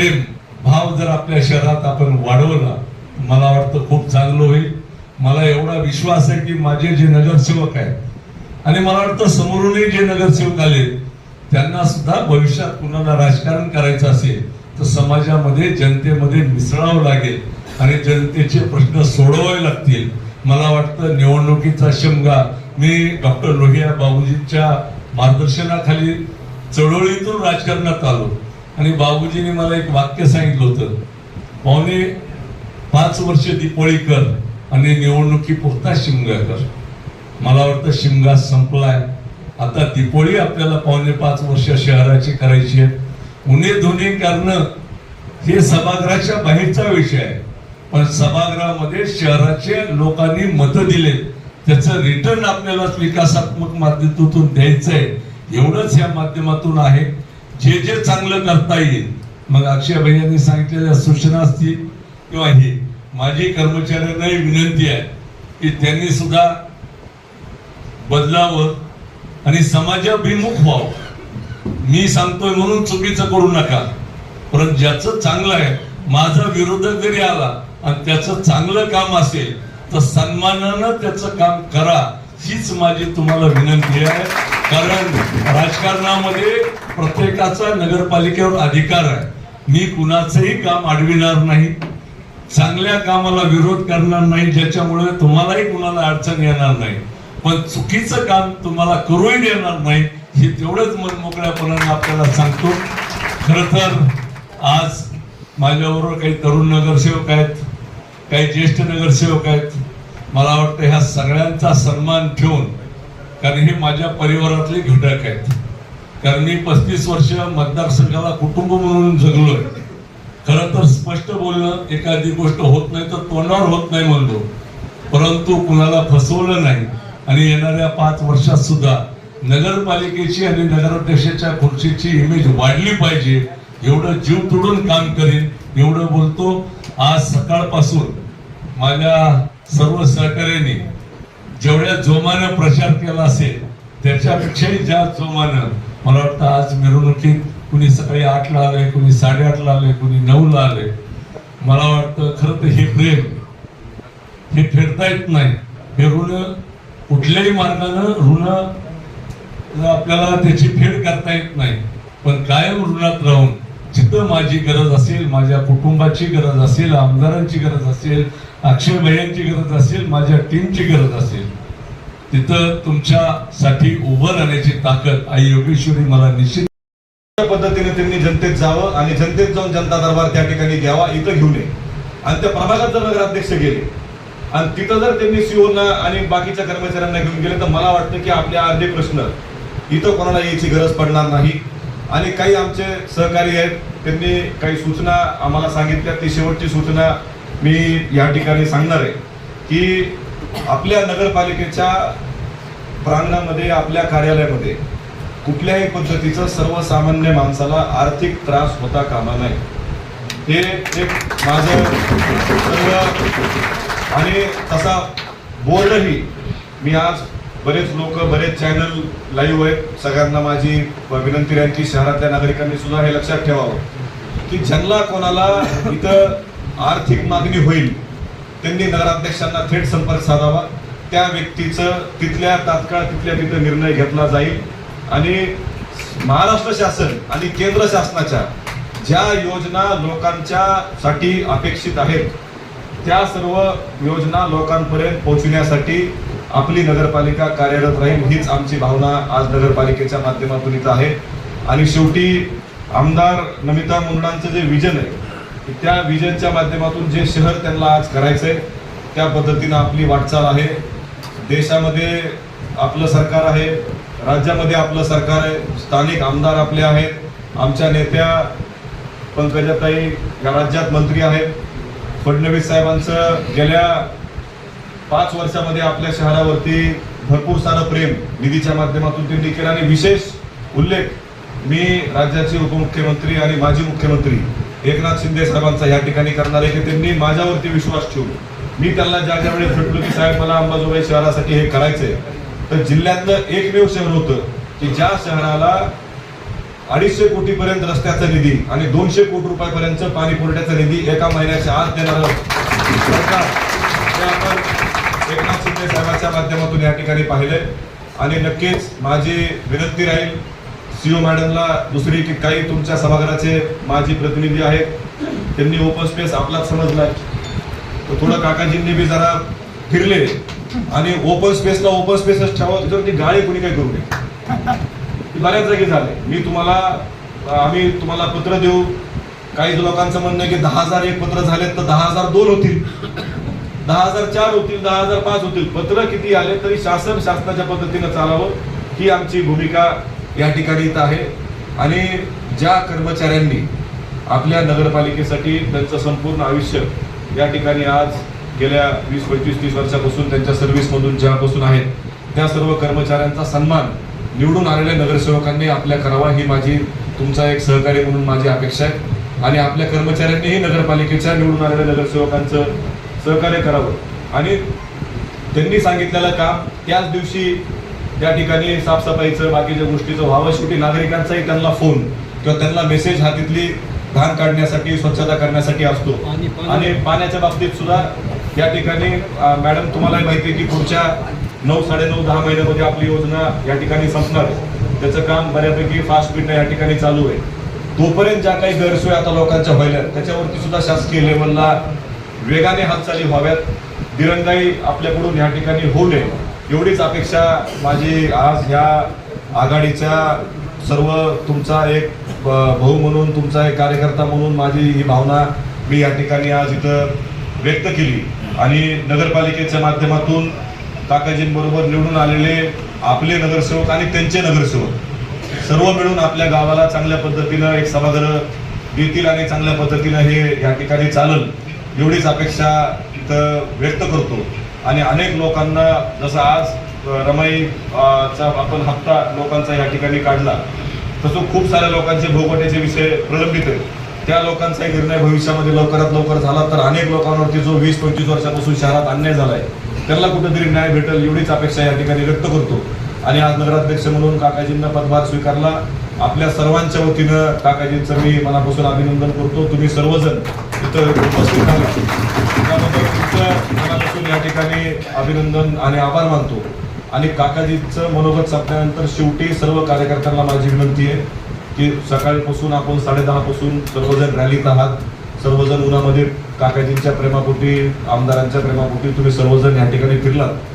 प्रेम भाव जर आपल्या शहरात आपण वाढवला मला वाटतं खूप चांगलं होईल. मला एवढा विश्वास आहे की माझे जे नगरसेवक आहेत आणि मला वाटतं समोरूनही जे नगरसेवक आले त्यांना सुद्धा भविष्यात कुणाला राजकारण करायचं असेल तर समाजामध्ये जनतेमध्ये मिसळावं लागेल आणि जनतेचे प्रश्न सोडवावे लागतील. मला वाटतं निवडणुकीचा शमगा मी डॉक्टर लोहिया बाबूजींच्या मार्गदर्शनाखाली चळवळीतून राजकारणात आलो. आणि बाबूजींनी मला एक वाक्य सांगितलं होतं. पावणे पाच वर्ष दिपोळीकर आणि निवडणुकी पुरता शिमगा कर मला वाटतं शिमगा संपलाय. आता दिपोळी आपल्याला पावणे पाच वर्ष शहराची करायची आहे. उन्हे दोन्ही करणं हे सभागृहाच्या बाहेरचा विषय आहे. पण सभागृहामध्ये शहराचे लोकांनी मतं दिले त्याचं रिटर्न आपल्याला विकासात्मक माध्यमातून द्यायचं आहे एवढंच या माध्यमातून आहे. जे जे चांगलं करता येईल. मग अक्षय भैयांनी सांगितलेल्या सूचना असतील किंवा हे माझी कर्मचाऱ्यांनाही विनंती आहे की त्यांनी सुद्धा बदलावं आणि समाजाभिमुख व्हावं. मी सांगतोय म्हणून चुकीचं करू नका. परंतु ज्याचं चांगलं आहे माझा विरोधक जरी आला आणि त्याचं चांगलं काम असेल तर सन्मानानं त्याचं काम करा. हीच माझी तुम्हाला विनंती आहे. कारण राजकारणामध्ये प्रत्येकाचा नगरपालिकेवर अधिकार आहे. मी कुणाचंही काम अडविणार नाही. चांगल्या कामाला विरोध करणार नाही ज्याच्यामुळे तुम्हालाही कुणाला अडचण येणार नाही. पण चुकीचं काम तुम्हाला करूही देणार नाही हे तेवढंच मन मोकळ्यापणाने आपल्याला सांगतो. खर तर आज माझ्याबरोबर काही तरुण नगरसेवक आहेत काही ज्येष्ठ नगरसेवक आहेत. मला वाटतं ह्या सगळ्यांचा सन्मान ठेवून कारण हे माझ्या परिवारातले घटक आहेत. कारण मी पस्तीस वर्ष मतदारसंघाला कुटुंब म्हणून जगलोय. खरं तर स्पष्ट बोलणं एखादी गोष्ट होत नाही तर तोंडावर होत नाही म्हणलो. परंतु कुणाला फसवलं नाही. आणि येणाऱ्या पाच वर्षात सुद्धा नगरपालिकेची आणि नगराध्यक्षाच्या खुर्चीची इमेज वाढली पाहिजे. एवढं जीव तोडून काम करेन एवढं बोलतो. आज सकाळपासून माझ्या सर्व सहकार्यांनी जेवढ्या जोमानं प्रचार केला असेल त्याच्यापेक्षाही जास्त जोमानं मला वाटतं आज मिरवणुकीत कुणी सकाळी आठला आले कुणी साडेआठला आले कुणी नऊला आले मला वाटतं खरं तर हे प्रेम हे फेडता येत नाही. हे ऋण कुठल्याही मार्गानं ऋण आपल्याला त्याची फेड करता येत नाही. पण कायम ऋणात राहून माझी गरज असेल माझ्या कुटुंबाची गरज असेल आमदारांची गरज असेल अक्षय भैयांची गरज असेल माझ्या टीमची गरज असेल तिथं तुमच्यासाठी उभं राहण्याची ताकद आई योगेश्वरी मला निश्चित पद्धतीने त्यांनी जनतेत जावं आणि जनतेत जाऊन जनता दरबार त्या ठिकाणी घ्यावा इथं घेऊन ये. आणि त्या प्रभागात जर नगराध्यक्ष गेले आणि तिथं जर त्यांनी सीओना आणि बाकीच्या कर्मचाऱ्यांना घेऊन गेले तर मला वाटतं की आपले अर्धे प्रश्न इथं कोणाला यायची गरज पडणार नाही. आणि काही आमचे सहकारी आहेत त्यांनी काही सूचना आम्हाला सांगितल्या. ती शेवटची सूचना मी या ठिकाणी सांगणार आहे की आपल्या नगरपालिकेच्या प्रांगणामध्ये आपल्या कार्यालयामध्ये कुठल्याही पद्धतीचं सर्वसामान्य माणसाला आर्थिक त्रास होता कामा नाही हे एक माझं आणि तसा बोर्डही मी आज बरेच लोक बरेच चॅनल लाईव्ह आहेत. सगळ्यांना माझी विनंती राहील शहरातल्या नागरिकांनी सुद्धा हे लक्षात ठेवावं. की ज्यांना कोणाला इथं आर्थिक मागणी होईल त्यांनी नगराध्यक्षांना थेट संपर्क साधावा. त्या व्यक्तीचं तिथल्या तात्काळ तिथल्या तिथं निर्णय घेतला जाईल. आणि महाराष्ट्र शासन आणि केंद्र शासनाच्या ज्या योजना लोकांच्या साठी अपेक्षित आहेत त्या सर्व योजना लोकांपर्यंत पोहोचण्यासाठी आपली नगरपालिका कार्यरत राहील हीच आमची भावना आज नगरपालिकेच्या माध्यमातून इथं आहे. आणि शेवटी आमदार नमिता मुंडांचं जे विजन आहे त्या विजनच्या माध्यमातून जे शहर त्यांना आज करायचं आहे त्या पद्धतीनं आपली वाटचाल आहे. देशामध्ये आपलं सरकार आहे राज्यामध्ये आपलं सरकार आहे स्थानिक आमदार आपले आहेत आमच्या नेत्या पंकजाताई या राज्यात मंत्री आहेत. फडणवीस साहेबांचं गेल्या पाच वर्षामध्ये आपल्या शहरावरती भरपूर सारं प्रेम निधीच्या माध्यमातून त्यांनी केलं आणि विशेष उल्लेख मी राज्याचे उपमुख्यमंत्री आणि माजी मुख्यमंत्री एकनाथ शिंदे साहेबांचा या ठिकाणी करणार आहे की त्यांनी माझ्यावरती विश्वास ठेवून. मी त्यांना ज्या ज्या वेळेस भेटलो की साहेब मला अंबाजोबाई शहरासाठी हे करायचंय तर जिल्ह्यातलं एकमेव शहर होतं की ज्या शहराला अडीचशे कोटी पर्यंत रस्त्याचा निधी आणि दोनशे कोटी रुपयापर्यंत पाणी पुरवठ्याचा निधी एका महिन्याच्या आत देणार सरकार आपण शिंदे साहेबांच्या माध्यमातून या ठिकाणी पाहिले. आणि नक्कीच माझी विनंती राहील सीओ मॅडमला दुसरी की काही तुमच्या सभागृहाचे माझी प्रतिनिधी आहेत त्यांनी ओपन स्पेस आपलाच समजलाय तर थोडं काकाजींनी बी जरा फिरले आणि ओपन स्पेसला ओपन स्पेसच ठेवा ती गाळी कोणी काही करू नये. बऱ्याच जागी झाले. मी तुम्हाला आम्ही तुम्हाला पत्र देऊ. काही लोकांचं म्हणणं की दहा हजार एक पत्र झाले तर दहा हजार दोन होतील. दहा हजार चार होतील दहा हजार पाच होतील. पत्र किती आले तरी शासन शासनाच्या पद्धतीनं चालावं ही आमची भूमिका या ठिकाणी इथं आहे. आणि ज्या कर्मचाऱ्यांनी आपल्या नगरपालिकेसाठी त्यांचं संपूर्ण आयुष्य या ठिकाणी आज गेल्या वीस पंचवीस तीस वर्षापासून त्यांच्या सर्व्हिसमधून ज्यापासून आहेत त्या सर्व कर्मचाऱ्यांचा सन्मान निवडून आलेल्या नगरसेवकांनी आपल्या करावा ही माझी तुमचा एक सहकारी म्हणून माझी अपेक्षा आहे. आणि आपल्या कर्मचाऱ्यांनीही नगरपालिकेच्या निवडून आलेल्या नगरसेवकांचं सहकार्य करावं. आणि त्यांनी सांगितलेलं काम त्याच दिवशी त्या ठिकाणी साफसफाईचं बाकीच्या गोष्टीचं व्हावं. शेवटी नागरिकांचाही त्यांना फोन किंवा त्यांना मेसेज हा तिथली घाण काढण्यासाठी स्वच्छता करण्यासाठी असतो. आणि पाण्याच्या बाबतीत सुद्धा या ठिकाणी मॅडम तुम्हाला माहिती आहे की पुढच्या नऊ साडेनऊ दहा महिन्यामध्ये आपली योजना या ठिकाणी संपणार आहे. त्याचं काम बऱ्यापैकी फास्ट स्पीडने या ठिकाणी चालू आहे. तोपर्यंत ज्या काही गैरसोय आता लोकांच्या व्हायला त्याच्यावरती सुद्धा शासकीय लेवलला वेगाने हालचाली व्हाव्यात. दिरंगाई आपल्याकडून या ठिकाणी होऊ नये. एवढीच अपेक्षा माझी आज ह्या आघाडीच्या सर्व तुमचा एक भाऊ म्हणून तुमचा एक कार्यकर्ता म्हणून माझी ही भावना मी या ठिकाणी आज इथं व्यक्त केली. आणि नगरपालिकेच्या माध्यमातून काकाजींबरोबर निवडून आलेले आपले नगरसेवक आणि त्यांचे नगरसेवक सर्व मिळून आपल्या गावाला चांगल्या पद्धतीनं एक सभागृह देतील आणि चांगल्या पद्धतीनं हे या ठिकाणी चालल. एवढीच अपेक्षा इथं व्यक्त करतो. आणि अनेक लोकांना जसं आज रमाई चा आपण हप्ता लोकांचा या ठिकाणी काढला तसं खूप साऱ्या लोकांचे भोगवट्याचे विषय प्रलंबित आहेत. त्या लोकांचाही निर्णय भविष्यामध्ये लवकरात लवकर झाला तर अनेक लोकांवरती जो वीस पंचवीस वर्षापासून शहरात अन्याय झालाय त्यांना कुठेतरी न्याय भेटेल एवढीच अपेक्षा या ठिकाणी व्यक्त करतो. आणि आज नगराध्यक्ष म्हणून काकाजींना पदभार स्वीकारला. आपल्या सर्वांच्या वतीनं काकाजींचं मी मनापासून अभिनंदन करतो. तुम्ही सर्वजण इथं उपस्थित आहात त्याबद्दल तुमचं मनापासून या ठिकाणी अभिनंदन आणि आभार मानतो. आणि काकाजींचं मनोगत संपल्यानंतर शेवटी सर्व कार्यकर्त्यांना माझी विनंती आहे की सकाळपासून आपण साडेदहापासून सर्वजण रॅलीत आहात. सर्वजण उन्हामध्ये काकाजींच्या प्रेमापोटी आमदारांच्या प्रेमापोटी तुम्ही सर्वजण या ठिकाणी फिरलात.